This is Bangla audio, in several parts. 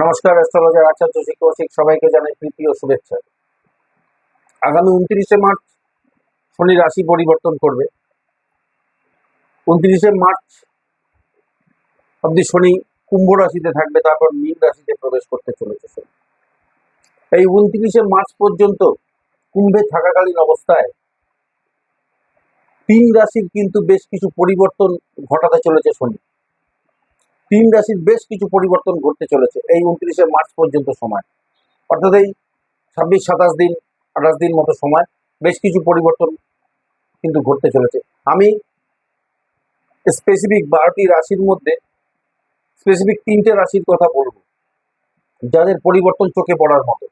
নমস্কার অ্যাস্ট্রোলজার আচার্য শিক্ষক সবাইকে জানাই প্রীতি ও শুভেচ্ছা। আগামী উনত্রিশে মার্চ শনি রাশি পরিবর্তন করবে। উনত্রিশে মার্চ অব্দি শনি কুম্ভ রাশিতে থাকবে, তারপর মীন রাশিতে প্রবেশ করতে চলেছে শনি। এই উনত্রিশে মার্চ পর্যন্ত কুম্ভে থাকাকালীন অবস্থায় তিন রাশির কিন্তু বেশ কিছু পরিবর্তন ঘটাতে চলেছে শনি। তিন রাশির বেশ কিছু পরিবর্তন ঘটতে চলেছে এই উনত্রিশে মার্চ পর্যন্ত সময়। অর্থাৎ এই ছাব্বিশ, সাতাশ দিন, আঠাশ দিন মতো সময়, বেশ কিছু পরিবর্তন কিন্তু ঘটতে চলেছে। আমি স্পেসিফিক বারোটি রাশির মধ্যে স্পেসিফিক তিনটে রাশির কথা বলব, যাদের পরিবর্তন চোখে পড়ার মতো।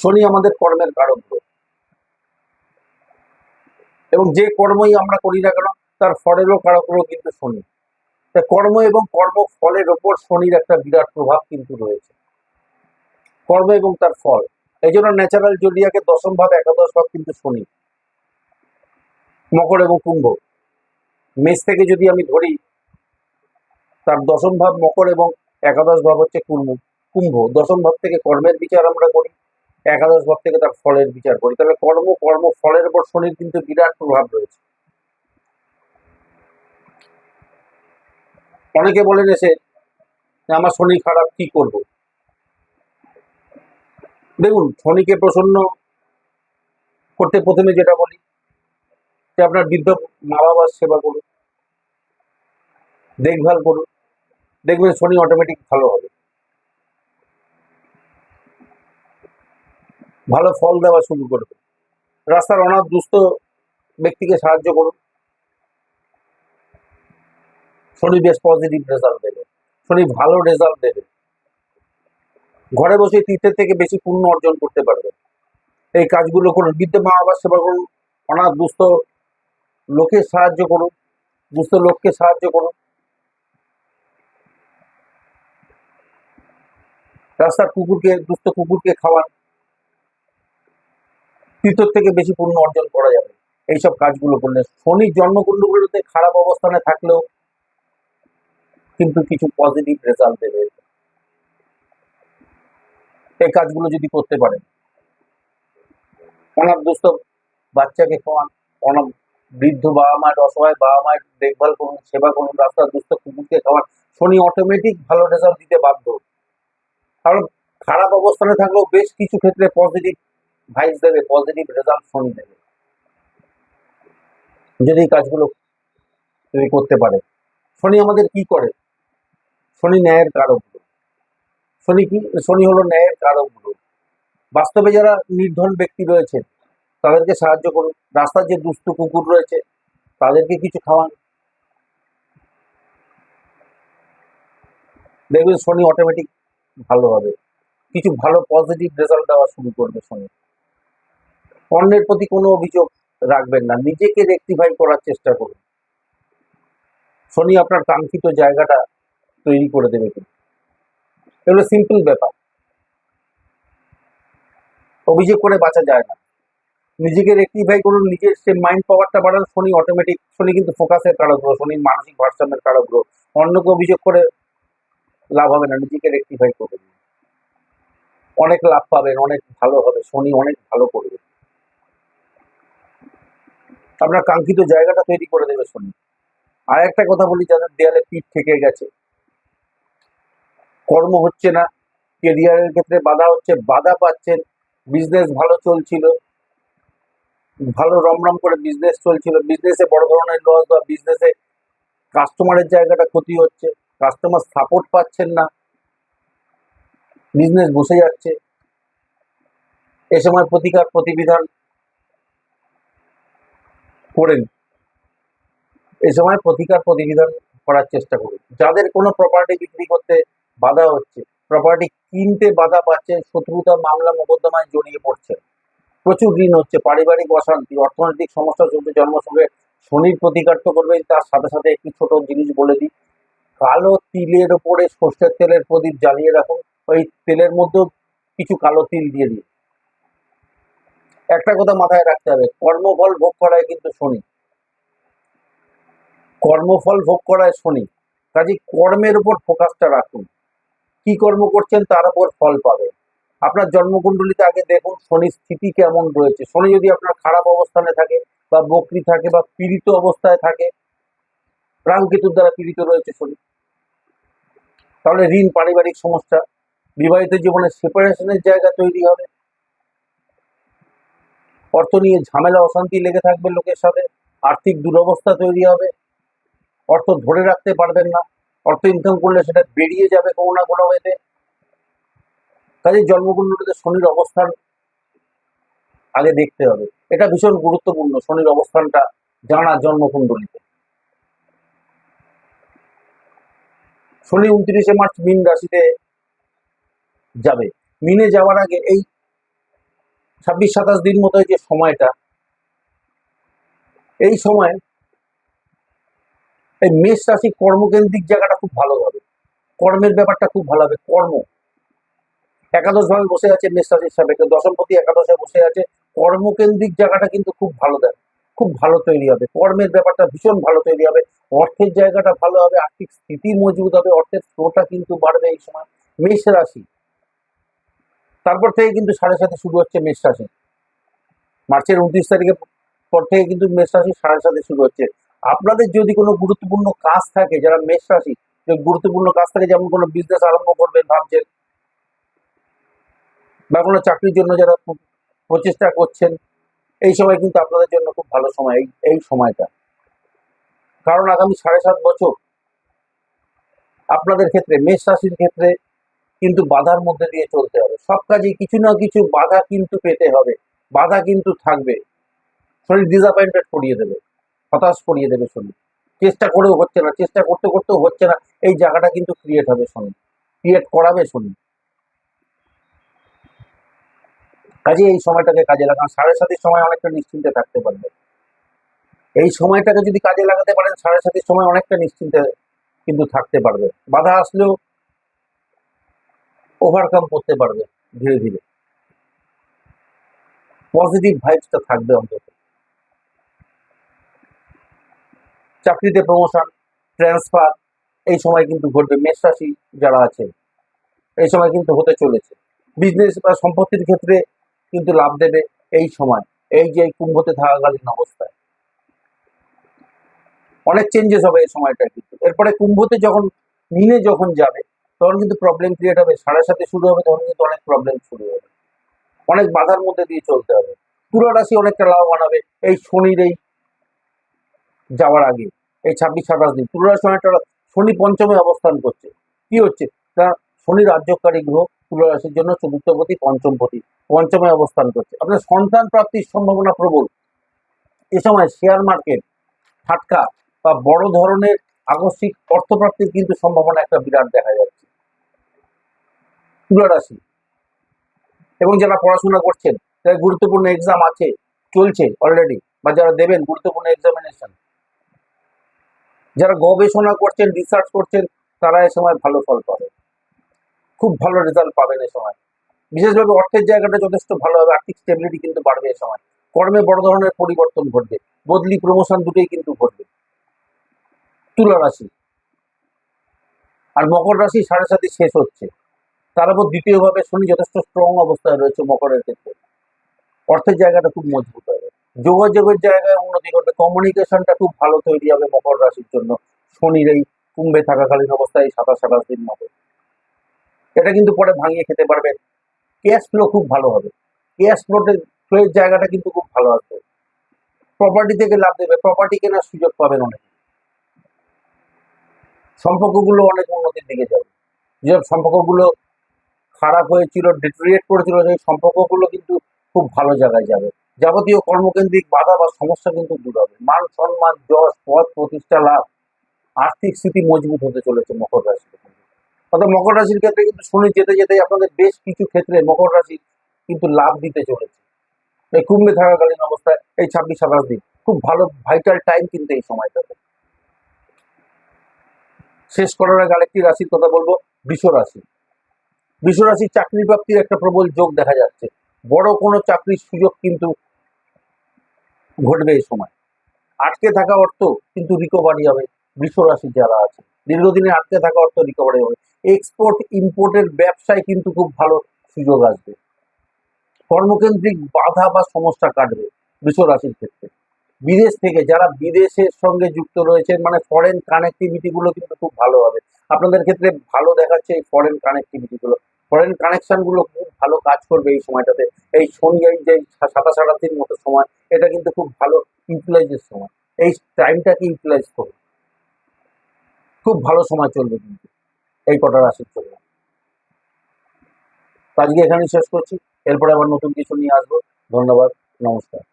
শনি আমাদের কর্মের কারণ। এবং যে কর্মই আমরা করি না কেন তার ফলেরও কারকগুলো কিন্তু শনি। তা কর্ম এবং কর্ম ফলের ওপর শনির একটা বিরাট প্রভাব কিন্তু রয়েছে। কর্ম এবং তার ফল। এই জন্য ন্যাচারাল জোডিয়াকে দশম ভাব একাদশ ভাব কিন্তু শনি। মকর এবং কুম্ভ। মেষ থেকে যদি আমি ধরি, তার দশম ভাব মকর এবং একাদশ ভাব হচ্ছে কুম্ভ। কুম্ভ, দশম ভাব থেকে কর্মের বিচার আমরা করি, একাদশ ভাব থেকে তার ফলের বিচার করি। তাহলে কর্ম কর্ম, ফলের উপর শনির কিন্তু বিরাট প্রভাব রয়েছে। অনেকে বলেন এসে যে আমার শনি খারাপ, কি করব? দেখুন, শনিকে প্রসন্ন করতে প্রথমে যেটা বলি, যে আপনার বৃদ্ধ মা বাবার সেবা করুন, দেখভাল করুন, দেখবেন শনি অটোমেটিক ভালো হবে। ভালো ফল দেওয়া শুরু করবে। রাস্তার অনাথ দুস্থ ব্যক্তিকে সাহায্য করুন। শনি বেশ পজিটিভ রেজাল্ট দেবে। শনি ভালো রেজাল্ট দেবে। ঘরে বসে তীর্থের থেকে বেশি পুণ্য অর্জন করতে পারবে। এই কাজগুলো করুন। বৃদ্ধ মা বাবার সেবা করুন। অনাথ, দুস্থ লোকের সাহায্য করুন। দুস্থ লোককে সাহায্য করুন। রাস্তার কুকুরকে, দুস্থ কুকুরকে খাওয়ান। তীর্থ থেকে বেশি পুণ্য অর্জন করা যাবে। এইসব কাজগুলো করলে শনির জন্মকুণ্ডগুলোতে খারাপ অবস্থানে থাকলেও কিন্তু কিছু পজিটিভ রেজাল্ট দেবে। এই কাজগুলো যদি করতে পারেন। অনাথ দুস্থ বাচ্চাকে খাওয়ান, অনাথ বৃদ্ধ বাবা মায়ের অসহায় বাবা মায়ের দেখভাল করুন, সেবা করুন, রাস্তার দুস্থ কুকুরকে খাওয়ান, শনি অটোমেটিক ভালো রেজাল্ট দিতে বাধ্য। কারণ খারাপ অবস্থানে থাকলেও বেশ কিছু ক্ষেত্রে পজিটিভ ভাইস দেবে পজিটিভ রেজাল্ট শনি দেবে। যদি কাজগুলো করতে পারে, শনি আমাদের কি করে? শনি ন্যায়ের কারক। শনি কি? শনি হলো ন্যায়ের কারক। বাস্তবে যারা নির্ধন ব্যক্তি রয়েছেন, তাদেরকে সাহায্য করুন। রাস্তার যে দুস্থ কুকুর রয়েছে, তাদেরকে কিছু খাওয়ান। দেখবেন শনি অটোমেটিক ভালো হবে। কিছু ভালো পজিটিভ রেজাল্ট দেওয়া শুরু করবে শনি। অন্যের প্রতি কোনো অভিযোগ রাখবেন না। নিজেকে রেক্টিফাই করার চেষ্টা করুন। শনি আপনার কাঙ্ক্ষিত জায়গাটা তৈরি করে দেবে এগুলো সিম্পল ব্যাপার। অভিযোগ করে বাঁচা যায় না। নিজেকে রেক্টিফাই করুন, নিজের সে মাইন্ড পাওয়ারটা বাড়ান, শনি অটোমেটিক শনি কিন্তু ফোকাসের কারক গ্রহ শনির মানসিক ভারসাম্যের কারক গ্রহ অন্যকে অভিযোগ করে লাভ হবে না, নিজেকে রেক্টিফাই করবেন অনেক লাভ পাবেন, অনেক ভালো হবে, শনি অনেক ভালো করবে। আপনার কাঙ্ক্ষিত জায়গাটা তৈরি করে দেবে শনি। আর একটা কথা বলি, যাদের দেয়ালে পিঠ থেকে গেছে। কর্ম হচ্ছে না কেরিয়ারের ক্ষেত্রে বাধা হচ্ছে, বাধা পাচ্ছেন বিজনেস ভালো চলছিল, ভালো রমরম করে বিজনেস চলছিল বিজনেসে বড় ধরনের লস বা বিজনেসে কাস্টমারের জায়গাটা ক্ষতি হচ্ছে কাস্টমার সাপোর্ট পাচ্ছেন না বিজনেস বসে যাচ্ছে, এ সময় প্রতিকার প্রতিবিধান করেন, এ সময় প্রতিকার প্রতিবিধান করার চেষ্টা করুন, যাদের কোনো প্রপার্টি বিক্রি করতে বাধা হচ্ছে। প্রপার্টি কিনতে বাধা পাচ্ছে, শত্রুতা মামলা মোকদ্দমায় জড়িয়ে পড়ছে। প্রচুর ঋণ হচ্ছে, পারিবারিক অশান্তি, অর্থনৈতিক সমস্যা চলছে, জন্মসঙ্গে শনির প্রতিকার তো করবেন তার সাথে সাথে একটি ছোট জিনিস বলে দিই। কালো তিলের ওপরে সর্ষের তেলের প্রদীপ জ্বালিয়ে রাখুন, ওই তেলের মধ্যেও কিছু কালো তিল দিয়ে দিন। একটা কথা মাথায় রাখতে হবে, কর্মফল ভোগ করায় কিন্তু শনি। কর্মফল ভোগ করায় শনি। কাজে কর্মের উপর ফোকাসটা রাখুন। কি কর্ম করছেন তার উপর ফল পাবে। আপনার জন্মকুণ্ডলিতে আগে দেখুন শনির স্থিতি কেমন রয়েছে। শনি যদি আপনার খারাপ অবস্থানে থাকে বা বকরি থাকে বা পীড়িত অবস্থায় থাকে, রাহু কেতুর দ্বারা পীড়িত রয়েছে শনি। তাহলে ঋণ, পারিবারিক সমস্যা, বিবাহিত জীবনে সেপারেশনের জায়গা তৈরি হবে। অর্থ নিয়ে ঝামেলা, অশান্তি লেগে থাকবে লোকের সাথে। আর্থিক দুরবস্থা তৈরি হবে। অর্থ ধরে রাখতে পারবেন না। অর্থ ইনকাম করলে সেটা বেরিয়ে যাবে কোনো না কোনো ওয়েতে কাজে জন্মকুণ্ডলীতে শনির অবস্থান আগে দেখতে হবে। এটা ভীষণ গুরুত্বপূর্ণ, শনির অবস্থানটা জানা জন্মকুণ্ডলীতে। শনি উনত্রিশে মার্চ মিন রাশিতে যাবে। মিনে যাওয়ার আগে এই ছাব্বিশ সাতাশ দিন মতো যে সময়টা, এই সময় এই মেষ রাশি কর্মকেন্দ্রিক জায়গাটা খুব ভালো হবে। কর্মের ব্যাপারটা খুব ভালো হবে, কর্ম। একাদশ ভাবে বসে আছে মেষ রাশির সাপেক্ষে দশমপতি একাদশে বসে আছে। কর্মকেন্দ্রিক জায়গাটা কিন্তু খুব ভালো দেয় খুব ভালো তৈরি হবে। কর্মের ব্যাপারটা ভীষণ ভালো তৈরি হবে, অর্থের জায়গাটা ভালো হবে, আর্থিক স্থিতি মজবুত হবে, অর্থের ফ্লোটা কিন্তু বাড়বে এই সময়। মেষ রাশি। তারপর থেকে কিন্তু সাড়ে সাথে শুরু হচ্ছে মেষ রাশি। মার্চের উনত্রিশ তারিখের পর থেকে কিন্তু মেষ রাশি সাড়ে সাথে শুরু হচ্ছে। আপনাদের যদি কোনো গুরুত্বপূর্ণ কাজ থাকে, যারা মেষ রাশি গুরুত্বপূর্ণ কাজ থাকে যেমন কোনো বিজনেস আরম্ভ করবেন ভাবছেন, বা কোনো চাকরির জন্য যারা প্র- প্রচেষ্টা করছেন, এই সময় কিন্তু আপনাদের জন্য খুব ভালো সময়, এই সময়টা। কারণ আগামী সাড়ে সাত বছর আপনাদের ক্ষেত্রে, মেষ রাশির ক্ষেত্রে কিন্তু বাধার মধ্যে দিয়ে চলতে হবে। সব কাজে কিছু না কিছু বাধা কিন্তু পেতে হবে, বাধা কিন্তু থাকবে। শরীর ডিসঅ্যাপয়েন্টেড করিয়ে দেবে। হতাশ করিয়ে দেবে শরীর চেষ্টা করেও হচ্ছে না, চেষ্টা করতে করতেও হচ্ছে না, এই জায়গাটা কিন্তু ক্রিয়েট হবে শনি ক্রিয়েট করাবে শনি। কাজে এই সময়টাকে কাজে লাগান সাড়ে সাতের সময় অনেকটা নিশ্চিন্তে থাকতে পারবে। এই সময়টাকে যদি কাজে লাগাতে পারেন, সাড়ে সাতের সময় অনেকটা নিশ্চিন্তে কিন্তু থাকতে পারবে। বাধা আসলেও ওভারকাম করতে পারবে ধীরে ধীরে। পজিটিভ ভাইবসটা থাকবে অন্তত। চাকরিতে প্রমোশন ট্রান্সফার এই সময় কিন্তু ঘটবে। মেষ রাশি যারা আছে, এই সময় কিন্তু হতে চলেছে। বিজনেস বা সম্পত্তির ক্ষেত্রে কিন্তু লাভ দেবে এই সময়। এই যে কুম্ভতে থাকাকালীন অবস্থায়। অনেক চেঞ্জেস হবে এই সময়টা কিন্তু। এরপরে কুম্ভতে যখন মিনে যখন যাবে, তখন কিন্তু প্রবলেম ক্রিয়েট হবে। সাড়ে সাথে শুরু হবে, তখন কিন্তু অনেক প্রবলেম শুরু হবে। অনেক বাধার মধ্যে দিয়ে চলতে হবে। পুরো রাশি অনেকটা লাভবান হবে। এই শনির এই যাওয়ার আগে। এই ছাব্বিশ, সাতাশ দিন। রাশি অনেকটা শনি পঞ্চমে অবস্থান করছে। কি হচ্ছে? তা শনি রাজ্যকারী গ্রহ তুলা রাশির জন্য চতুর্থপতি পঞ্চমপতি পঞ্চমে অবস্থান করছে। আপনার সন্তান প্রাপ্তির সম্ভাবনা প্রবল। এ সময় শেয়ার মার্কেট ফাটকা বা বড় ধরনের আকস্মিক অর্থপ্রাপ্তির কিন্তু সম্ভাবনা একটা বিরাট দেখা যাচ্ছে। তুলা রাশি এবং যারা পড়াশোনা করছেন যারা গুরুত্বপূর্ণ এক্সাম আছে, চলছে অলরেডি বা যারা দেবেন, গুরুত্বপূর্ণ এক্সামিনেশন যারা গবেষণা করছেন রিসার্চ করছেন, তারা এ সময় ভালো ফল পাবে। খুব ভালো রেজাল্ট পাবেন এ সময়। বিশেষভাবে অর্থের জায়গাটা যথেষ্ট ভালো হবে, আর্থিক স্টেবিলিটি কিন্তু বাড়বে এ সময়। কর্মে বড় ধরনের পরিবর্তন ঘটবে। বদলি প্রমোশন দুটোই কিন্তু ঘটবে। তুলা রাশি। আর মকর রাশি সাড়ে সাথে শেষ হচ্ছে। তার উপর দ্বিতীয়ভাবে শনি যথেষ্ট স্ট্রং অবস্থায় রয়েছে মকরের ক্ষেত্রে। অর্থের জায়গাটা খুব মজবুত হবে যোগাযোগের জায়গায় উন্নতি ঘটবে। কমিউনিকেশনটা খুব ভালো তৈরি হবে মকর রাশির জন্য। শনির এই কুম্ভে থাকাকালীন অবস্থায় সাতাশ সাতাশ দিন মতো এটা কিন্তু পরে ভাঙিয়ে খেতে পারবেন। ক্যাশ ফ্লো খুব ভালো হবে। ক্যাশ ফ্লোটের ফ্লোয়ের জায়গাটা কিন্তু খুব ভালো আসবে। প্রপার্টি থেকে লাভ দেবে। প্রপার্টি কেনার সুযোগ পাবেন অনেক। সম্পর্কগুলো অনেক উন্নতির দিকে যাবে। যেসব সম্পর্কগুলো খারাপ হয়েছিল ডিটোরিয়েট করেছিল, সেই সম্পর্কগুলো কিন্তু খুব ভালো জায়গায় যাবে। যাবতীয় কর্মকেন্দ্রিক বাধা বা সমস্যা কিন্তু দূর হবে। মান সম্মান, যশ, পদ, প্রতিষ্ঠা, লাভ, আর্থিক স্থিতি মজবুত হতে চলেছে মকর রাশির। অর্থাৎ মকর রাশির ক্ষেত্রে কিন্তু শনি যেতে যেতে আপনাদের বেশ কিছু ক্ষেত্রে মকর রাশি কিন্তু লাভ দিতে চলেছে। এই কুম্ভে থাকাকালীন অবস্থায় এই ছাব্বিশ সাতাশ দিন খুব ভালো ভাইটাল টাইম কিন্তু এই সময়টাতে। শেষ করার আগে আরেকটি রাশির কথা বলব, বৃষ রাশি। বৃষ রাশির চাকরি প্রাপ্তির একটা প্রবল যোগ দেখা যাচ্ছে। বড় কোনো চাকরির সুযোগ কিন্তু ঘটবে এই সময়। আটকে থাকা অর্থ কিন্তু রিকভারি হবে বৃষ রাশি যারা আছে। দীর্ঘদিনে আটকে থাকা অর্থ রিকভারি হবে। এক্সপোর্ট ইম্পোর্টের ব্যবসায় কিন্তু খুব ভালো সুযোগ আসবে। কর্মকেন্দ্রিক বাধা বা সমস্যা কাটবে বৃষ রাশির ক্ষেত্রে। বিদেশ থেকে যারা বিদেশের সঙ্গে যুক্ত রয়েছেন মানে ফরেন কানেক্টিভিটি গুলো কিন্তু খুব ভালো হবে। আপনাদের ক্ষেত্রে ভালো দেখাচ্ছে এই ফরেন কানেক্টিভিটি গুলো। ফরেন কানেকশনগুলো খুব ভালো কাজ করবে এই সময়টাতে। এই শনি এই যে সাতাশ আটাত্তির মতো সময়, এটা কিন্তু খুব ভালো ইউটিলাইজের সময়। এই টাইমটাকে ইউটিলাইজ করবে। খুব ভালো সময় চলবে কিন্তু। এই কটা রাশির জন্য। আজকে এখানেই শেষ করছি। এরপরে আবার নতুন কিছু নিয়ে আসব। ধন্যবাদ। নমস্কার।